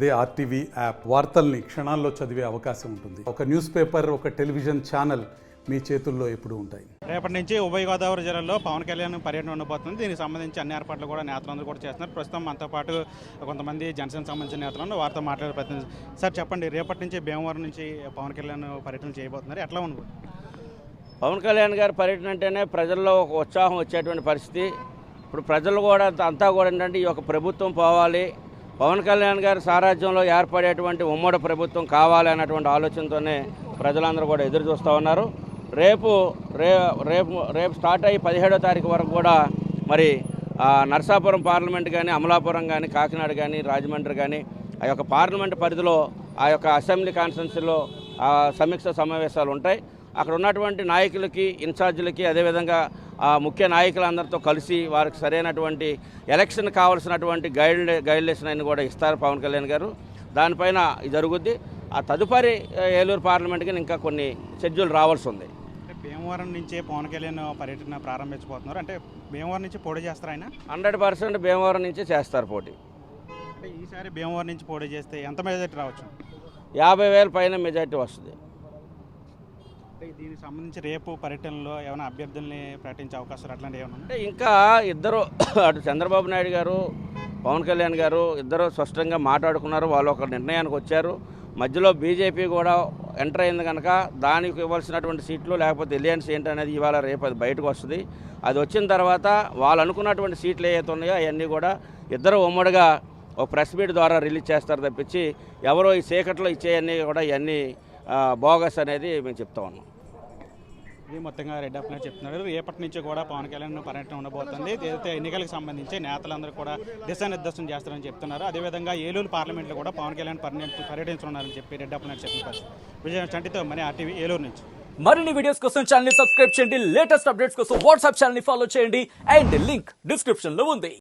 అదే RTV app. వార్తల్ని క్షణాల్లో చదివే అవకాశం ఉంటుంది. ఒక న్యూస్ పేపర్ ఒక టెలివిజన్ ఛానల్ మీ చేతుల్లో ఎప్పుడూ ఉంటాయి. రేపటి నుంచి ఉభయ గోదావరి జిల్లాలో పవన్ కళ్యాణ్ పర్యటన ఉండబోతుంది. దీనికి సంబంధించి అన్ని ఏర్పాట్లు కూడా నేతలందరూ కూడా చేస్తున్నారు. ప్రస్తుతం మనతో పాటు కొంతమంది జనసేన సంబంధించిన నేతలను వారితో మాట్లాడే ప్రయత్నం సార్ చెప్పండి రేపటి నుంచి భీమవరం నుంచి పవన్ కళ్యాణ్ పర్యటన చేయబోతున్నారు. ఎట్లా ఉంది? పవన్ కళ్యాణ్ గారి పర్యటన అంటేనే ప్రజల్లో ఒక ఉత్సాహం వచ్చేటువంటి పరిస్థితి. ఇప్పుడు ప్రజలు కూడా అంత- అంతా కూడా ఏంటంటే ఈ యొక్క ప్రభుత్వం పోవాలి. పవన్ కళ్యాణ్ గారి సారాజ్యంలో ఏర్పడేటువంటి ఉమ్మడి ప్రభుత్వం కావాలి అన్నటువంటి ఆలోచనతోనే ప్రజలందరూ కూడా ఎదురు చూస్తూ ఉన్నారు. రేపు రే రేపు రేపు స్టార్ట్ అయ్యి పదిహేడో తారీఖు వరకు కూడా మరి నర్సాపురం పార్లమెంట్ కానీ అమలాపురం కానీ కాకినాడ కానీ రాజమండ్రి కానీ ఆ యొక్క పార్లమెంట్ పరిధిలో ఆ యొక్క అసెంబ్లీ కాన్స్టిట్యున్సీలో సమీక్ష సమావేశాలు ఉంటాయి. అక్కడ ఉన్నటువంటి నాయకులకి ఇన్ఛార్జీలకి అదేవిధంగా ముఖ్య నాయకులందరితో కలిసి వారికి సరైనటువంటి ఎలక్షన్ కావాల్సినటువంటి గైడ్ గైడ్లైన్స్ అన్ని కూడా ఇస్తారు పవన్ కళ్యాణ్ గారు. దానిపైన జరుగుద్ది. ఆ తదుపరి ఏలూరు పార్లమెంట్కి ఇంకా కొన్ని షెడ్యూల్ రావాల్సి ఉంది. అంటే భీమవరం నుంచే పవన్ కళ్యాణ్ పర్యటన ప్రారంభించబోతున్నారు. అంటే భీమవరం నుంచి పోటీ చేస్తారు ఆయన? హండ్రెడ్ పర్సెంట్ భీమవరం నుంచి చేస్తారు పోటీ. అంటే ఈసారి భీమవరం నుంచి పోటీ చేస్తే ఎంత మెజార్టీ రావచ్చు? యాభై వేల పైన మెజార్టీ వస్తుంది. అంటే దీనికి సంబంధించి రేపు పర్యటనలో ఏమైనా అభ్యర్థుల్ని ప్రకటించే అవకాశాలు అట్లాంటివి ఏమైనా అంటే ఇంకా ఇద్దరు అటు చంద్రబాబు నాయుడు గారు పవన్ కళ్యాణ్ గారు ఇద్దరు స్పష్టంగా మాట్లాడుకున్నారు వాళ్ళు ఒక నిర్ణయానికి వచ్చారు. మధ్యలో బీజేపీ కూడా ఎంటర్ అయింది కనుక దానికి ఇవ్వాల్సినటువంటి సీట్లు లేకపోతే ఎలియన్స్ ఏంటనేది ఇవాళ రేపు అది బయటకు వస్తుంది. అది వచ్చిన తర్వాత వాళ్ళు అనుకున్నటువంటి సీట్లు ఏవైతే ఉన్నాయో అవన్నీ కూడా ఇద్దరు ఉమ్మడిగా ఒక ప్రెస్ మీట్ ద్వారా రిలీజ్ చేస్తారు తప్పించి ఎవరో ఈ చీకట్లో ఇచ్చేయన్నీ కూడా ఇవన్నీ బోగస్ అనేది మేము చెప్తా ఉన్నాం. ఇది మొత్తంగా రెడ్డి అప్పని చెప్తున్నారు. రేపటి నుంచి కూడా పవన్ కళ్యాణ్ పర్యటన ఉండబోతుంది. ఏదైతే ఎన్నికలకు సంబంధించి నేతలందరూ కూడా దిశానిర్దేశం చేస్తారని చెప్తున్నారు. అదేవిధంగా ఏలూరు పార్లమెంట్లో కూడా పవన్ కళ్యాణ్ పర్యటన పర్యటించనున్నారని చెప్పి రెడ్డి అప్పని చెప్పిన పరిస్థితి. విజయ చంటితో మన ఆర్టీవీ ఏలూరు నుంచి. మరిన్ని వీడియోస్ కోసం ఛానల్ని సబ్స్క్రైబ్ చేయండి. లేటెస్ట్ అప్డేట్స్ కోసం వాట్సాప్ ఛానల్ని ఫాలో చేయండి. అండ్ లింక్ డిస్క్రిప్షన్లో ఉంది.